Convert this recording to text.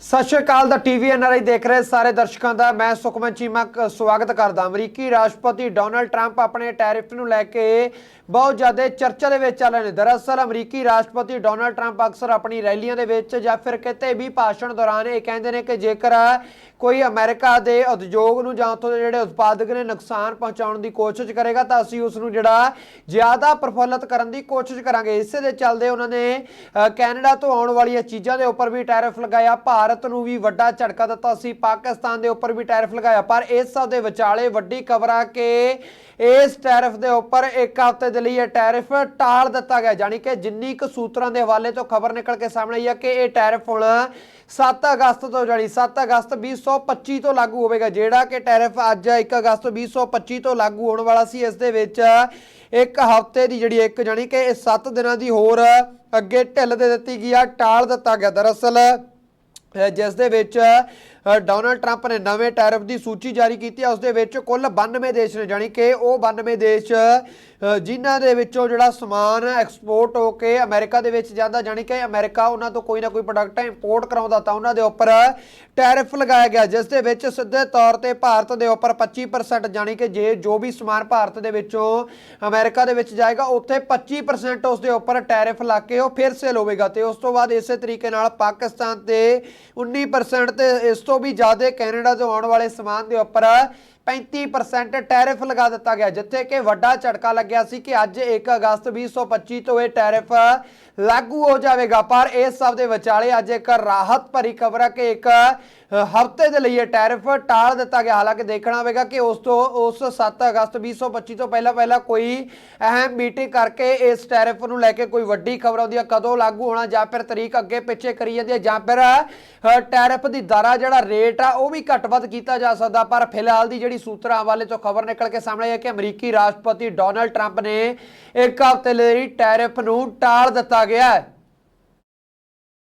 ਸਤਿ ਸ਼੍ਰੀ ਅਕਾਲ ਦਾ TV NRI ਦੇਖ ਰਹੇ ਸਾਰੇ ਦਰਸ਼ਕਾਂ ਦਾ। ਮੈਂ ਸੁਖਮਨ ਚੀਮਾ, ਕ- ਸਵਾਗਤ ਕਰਦਾ ਅਮਰੀਕੀ ਰਾਸ਼ਟਰਪਤੀ ਡੋਨਲਡ ਟਰੰਪ ਆਪਣੇ ਟੈਰਿਫ ਨੂੰ ਲੈ ਕੇ ਬਹੁਤ ਜ਼ਿਆਦਾ ਚਰਚਾ ਦੇ ਵਿੱਚ ਚੱਲ ਰਹੇ ਨੇ। ਦਰਅਸਲ ਅਮਰੀਕੀ ਰਾਸ਼ਟਰਪਤੀ ਡੋਨਲਡ ਟਰੰਪ ਅਕਸਰ ਆਪਣੀ ਰੈਲੀਆਂ ਦੇ ਵਿੱਚ ਜਾਂ ਫਿਰ ਕਿਤੇ ਵੀ ਭਾਸ਼ਣ ਦੌਰਾਨ ਇਹ ਕਹਿੰਦੇ ਨੇ ਕਿ ਜੇਕਰ ਕੋਈ ਅਮਰੀਕਾ ਦੇ ਉਦਯੋਗ ਨੂੰ ਜਾਂ ਉੱਥੋਂ ਦੇ ਜਿਹੜੇ ਉਤਪਾਦਕ ਨੇ ਨੁਕਸਾਨ ਪਹੁੰਚਾਉਣ ਦੀ ਕੋਸ਼ਿਸ਼ ਕਰੇਗਾ, ਤਾਂ ਅਸੀਂ ਉਸ ਨੂੰ ਜਿਹੜਾ ਜ਼ਿਆਦਾ ਪ੍ਰਫੁੱਲਤ ਕਰਨ ਦੀ ਕੋਸ਼ਿਸ਼ ਕਰਾਂਗੇ। ਇਸੇ ਦੇ ਚੱਲਦੇ ਉਹਨਾਂ ਨੇ ਕੈਨੇਡਾ ਤੋਂ ਆਉਣ ਵਾਲੀਆਂ ਚੀਜ਼ਾਂ ਦੇ ਉੱਪਰ ਵੀ ਟੈਰਿਫ ਲਗਾਇਆ। ਭਾਰਤ ਨੂੰ ਵੀ ਵੱਡਾ ਝਟਕਾ ਦਿੱਤਾ ਸੀ। ਪਾਕਿਸਤਾਨ ਦੇ ਉੱਪਰ ਵੀ ਟੈਰਿਫ ਲਗਾਇਆ। ਪਰ ਇਸ ਸਭ ਦੇ ਵਿਚਾਲੇ ਵੱਡੀ ਖਬਰ ਆ ਕਿ ਇਸ ਟੈਰਿਫ ਦੇ ਉੱਪਰ ਇੱਕ ਹਫ਼ਤੇ ਦੇ ਲਈ ਇਹ ਟੈਰਿਫ ਟਾਲ ਦਿੱਤਾ ਗਿਆ। ਜਾਨੀ ਕਿ ਜਿੰਨੀ ਕੁ ਸੂਤਰਾਂ ਦੇ ਹਵਾਲੇ ਤੋਂ ਖਬਰ ਨਿਕਲ ਕੇ ਸਾਹਮਣੇ ਆਈ ਹੈ ਕਿ ਇਹ ਟੈਰਿਫ ਹੁਣ 7 ਅਗਸਤ ਤੋਂ ਜਾਨੀ 7 ਅਗਸਤ 2025 ਤੋਂ ਲਾਗੂ ਹੋਵੇਗਾ। ਜਿਹੜਾ ਕਿ ਟੈਰਿਫ ਅੱਜ 1 ਅਗਸਤ 2025 ਤੋਂ ਲਾਗੂ ਹੋਣ ਵਾਲਾ ਸੀ। ਇਸ ਦੇ ਵਿੱਚ ਇੱਕ ਹਫ਼ਤੇ ਦੀ ਜਿਹੜੀ ਇੱਕ ਜਾਨੀ ਕਿ ਇਹ 7 ਦਿਨਾਂ ਦੀ ਹੋਰ ਅੱਗੇ ਢਿੱਲ ਦੇ ਦਿੱਤੀ ਗਈ ਆ। ਟਾਲ ਦਿੱਤਾ ਗਿਆ। ਦਰਅਸਲ ਜਿਸ ਦੇ ਵਿੱਚ ਡੋਨਲਡ ਟਰੰਪ ਨੇ ਨਵੇਂ ਟੈਰਿਫ ਦੀ ਸੂਚੀ ਜਾਰੀ ਕੀਤੀ ਹੈ। ਉਸ ਦੇ ਵਿੱਚ ਕੁੱਲ 92 ਦੇਸ਼ ਨੇ, ਜਾਣੀ ਕਿ ਉਹ 92 ਦੇਸ਼ ਜਿਨ੍ਹਾਂ ਦੇ ਵਿੱਚੋਂ ਜਿਹੜਾ ਸਮਾਨ ਐਕਸਪੋਰਟ ਹੋ ਕੇ ਅਮਰੀਕਾ ਦੇ ਵਿੱਚ ਜਾਂਦਾ, ਜਾਣੀ ਕਿ ਅਮਰੀਕਾ ਉਹਨਾਂ ਤੋਂ ਕੋਈ ਨਾ ਕੋਈ ਪ੍ਰੋਡਕਟ ਇੰਪੋਰਟ ਕਰਾਉਂਦਾ ਤਾਂ ਉਹਨਾਂ ਦੇ ਉੱਪਰ ਟੈਰਿਫ ਲਗਾਇਆ ਗਿਆ, ਜਿਸ ਦੇ ਵਿੱਚ ਸਿੱਧੇ ਤੌਰ ਤੇ ਭਾਰਤ ਦੇ ਉੱਪਰ 25% ਜਾਣੀ ਕਿ ਜੇ ਜੋ ਵੀ ਸਮਾਨ ਭਾਰਤ ਦੇ ਵਿੱਚੋਂ ਅਮਰੀਕਾ ਦੇ ਵਿੱਚ ਜਾਏਗਾ, ਉੱਥੇ 25% ਉਸ ਦੇ ਉੱਪਰ ਟੈਰਿਫ ਲਾ ਕੇ ਉਹ ਫਿਰ ਸੇਲ ਹੋਵੇਗਾ। ਤੇ ਉਸ ਤੋਂ ਬਾਅਦ ਇਸੇ ਤਰੀਕੇ ਨਾਲ ਪਾਕਿਸਤਾਨ ਤੇ 19% ਤੇ ਇਸ ਤੋਂ ਵੀ ਜ਼ਿਆਦਾ ਕੈਨੇਡਾ ਤੋਂ ਆਉਣ ਵਾਲੇ ਸਮਾਨ ਦੇ ਉੱਪਰ 35% ਟੈਰਿਫ ਲਗਾ ਦਿੱਤਾ ਗਿਆ, ਜਿੱਥੇ ਕਿ ਵੱਡਾ ਝਟਕਾ ਲੱਗਿਆ ਸੀ ਕਿ ਅੱਜ 1 ਅਗਸਤ 2025 ਤੋਂ ਇਹ ਟੈਰਿਫ ਲਾਗੂ ਹੋ ਜਾਵੇਗਾ। ਪਰ ਇਸ ਸਭ ਦੇ ਵਿਚਾਲੇ ਅੱਜ ਇੱਕ ਰਾਹਤ ਭਰੀ ਖਬਰ ਹੈ ਕਿ ਇੱਕ ਹਫ਼ਤੇ ਦੇ ਲਈ ਇਹ ਟੈਰਿਫ ਟਾਲ ਦਿੱਤਾ ਗਿਆ। ਹਾਲਾਂਕਿ ਦੇਖਣਾ ਹੋਵੇਗਾ ਕਿ ਉਸ ਤੋਂ, ਉਸ 7 ਅਗਸਤ 2025 ਤੋਂ ਪਹਿਲਾਂ ਪਹਿਲਾਂ ਕੋਈ ਅਹਿਮ ਮੀਟਿੰਗ ਕਰਕੇ ਇਸ ਟੈਰਿਫ ਨੂੰ ਲੈ ਕੇ ਕੋਈ ਵੱਡੀ ਖਬਰ ਆਉਂਦੀ ਹੈ ਕਦੋਂ ਲਾਗੂ ਹੋਣਾ ਜਾਂ ਫਿਰ ਤਰੀਕ ਅੱਗੇ ਪਿੱਛੇ ਕਰੀ ਜਾਂਦੀ ਹੈ ਜਾਂ ਫਿਰ ਟੈਰਿਫ ਦੀ ਦਰਾ ਜਿਹੜਾ ਰੇਟ ਆ ਉਹ ਵੀ ਘੱਟ ਵੱਧ ਕੀਤਾ ਜਾ ਸਕਦਾ। ਪਰ ਫਿਲਹਾਲ ਦੀ ਜਿਹੜੀ ਸੂਤਰਾਂ ਹਵਾਲੇ ਤੋਂ ਖਬਰ ਨਿਕਲ ਕੇ ਸਾਹਮਣੇ ਆਈ ਹੈ ਕਿ ਅਮਰੀਕੀ ਰਾਸ਼ਟਰਪਤੀ ਡੋਨਲਡ ਟਰੰਪ ਨੇ ਇੱਕ ਹਫ਼ਤੇ ਲਈ ਟੈਰਿਫ ਨੂੰ ਟਾਲ ਦਿੱਤਾ ਗਿਆ ਹੈ।